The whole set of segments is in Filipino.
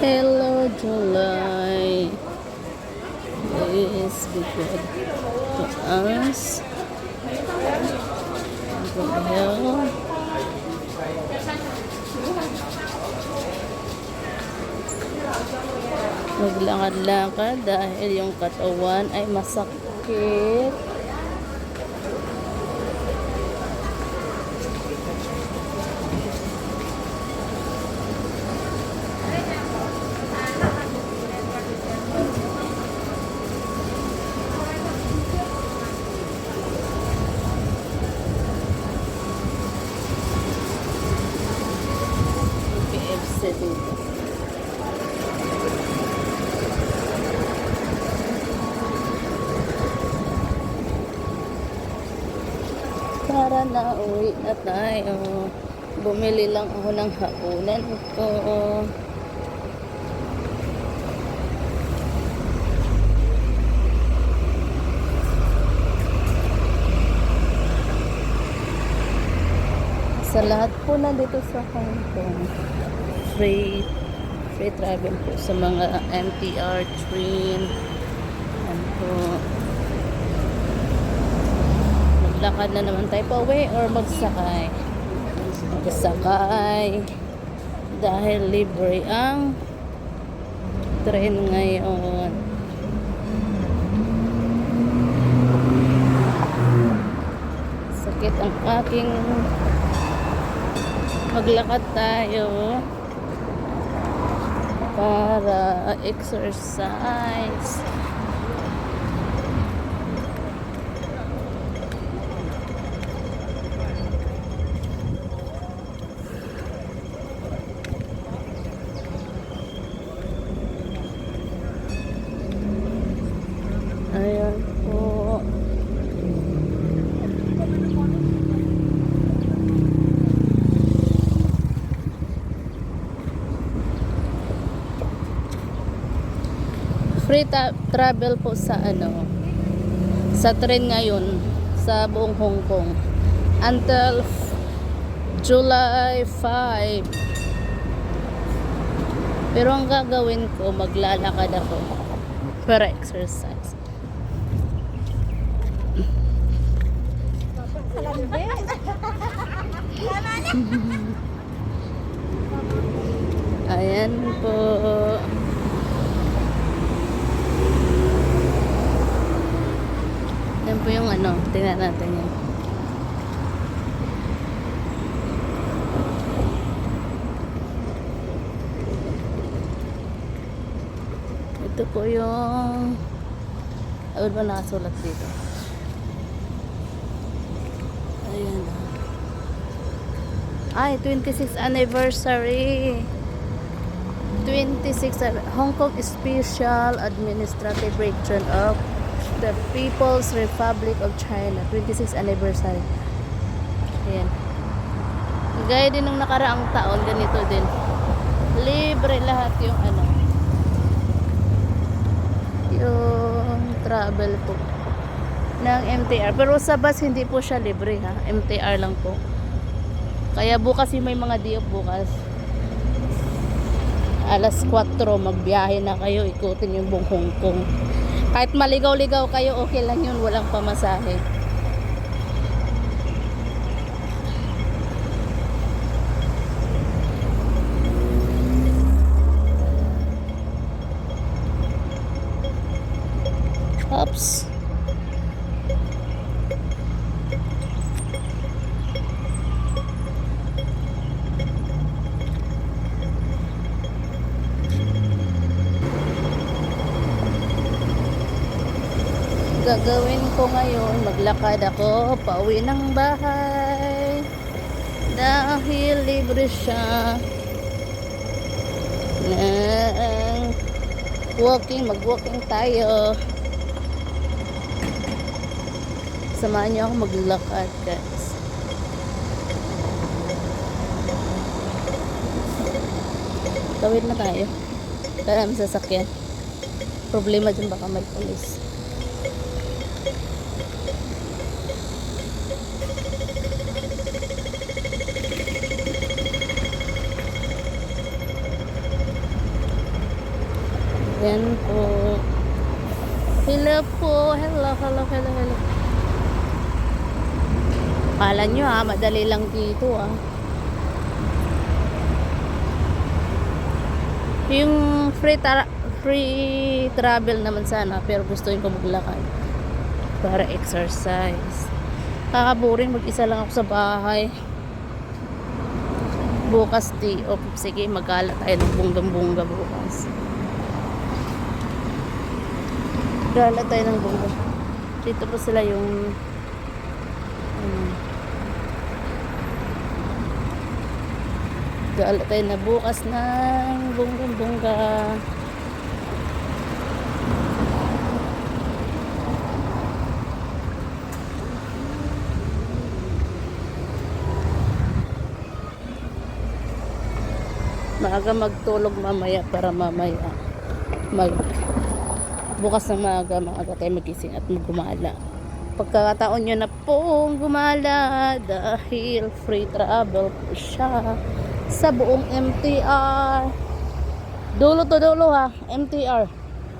Hello, July. Please good to us. Good health. Maglakad-lakad dahil yung katawan ay masakit. PFC dito. Tara na, uwi na tayo. Bumili lang ako ng hapunan ko. Sa lahat po nandito sa Hong Kong, free free travel po sa mga MTR train. Yan po. Maglakad na naman tayo pa uwi or magsakay. Magsakay. Dahil libre ang train ngayon. Sakit ang aking maglakad tayo para exercise. Ayan po. Free ta- travel po sa ano sa train ngayon sa buong Hong Kong. Until July 5 pero ang gagawin ko maglalakad ako para exercise. Ayan po Yan po yung ano, tingnan natin yan. Ito po yung ano ba nakasulat dito? Ayan. Ay, 26th anniversary. 26 an- Hong Kong Special Administrative Region of the People's Republic of China 26th anniversary. Ayan. Gaya din ng nakaraang taon ganito din. Libre lahat yung ano yung travel po ng MTR pero sa bus hindi po siya libre ha? MTR lang po. Kaya bukas yung may mga diop bukas. Alas 4 magbiyahe na kayo ikutin yung buong Hong Kong kahit maligaw-ligaw kayo, okay lang yun. Walang pamasahe. Gagawin ko ngayon, maglakad ako pauwi ng bahay. Dahil libre siya. Ng walking, mag-walking tayo. Samahan niyo ako maglakad, guys. Tawid na tayo. Tara, sasakyan. problema dyan baka may polis. Yan po. Hello po. Hello, hello, hello, hello. Kala nyo ha, madali lang dito ah. Yung free, tra- free travel naman sana, pero gusto ko maglakad para exercise. Kakaburing mag-isa lang ako sa bahay. Bukas di, o sige, magkala tayo ng bunggang-bungga bukas. Gala tayo ng bungga. Dito po sila yung um, Gala tayo na bukas ng bunggang-bungga. Maaga magtulog mamaya para mamaya mag bukas ng maaga maaga tayo magising at maggumala. Pagkakataon nyo na pong gumala dahil free travel po siya sa buong MTR. Dulo to dulo ha, MTR.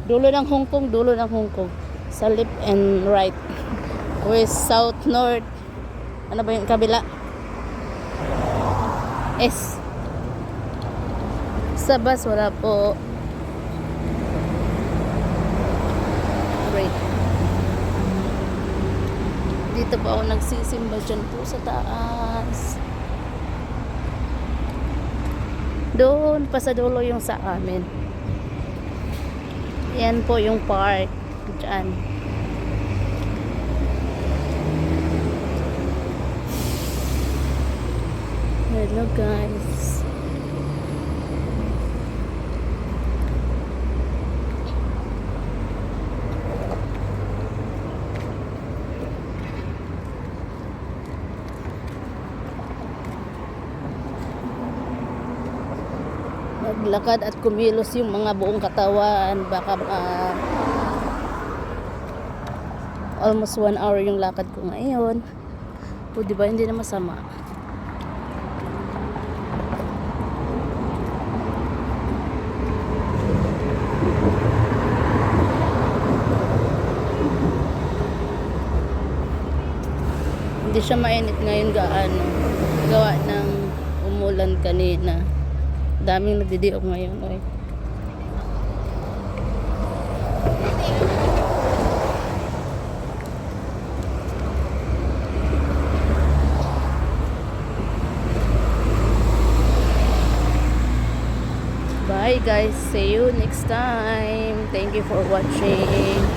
Dulo ng Hong Kong, dulo ng Hong Kong. Sa left and right. West, south, north. Ano ba yung kabila? S. Sa bus, wala po. Right. Dito po ako nagsisimba dyan po sa taas. Doon pa yung sa amin. Yan po yung park. Diyan. Hello guys. Naglakad at kumilos yung mga buong katawan. Baka ah, almost one hour yung lakad ko ngayon. O di ba hindi na masama. Hindi siya mainit ngayon gaano. Gawa ng umulan kanina. Daming nagdidiok ngayon. Oy. Bye guys. See you next time. Thank you for watching.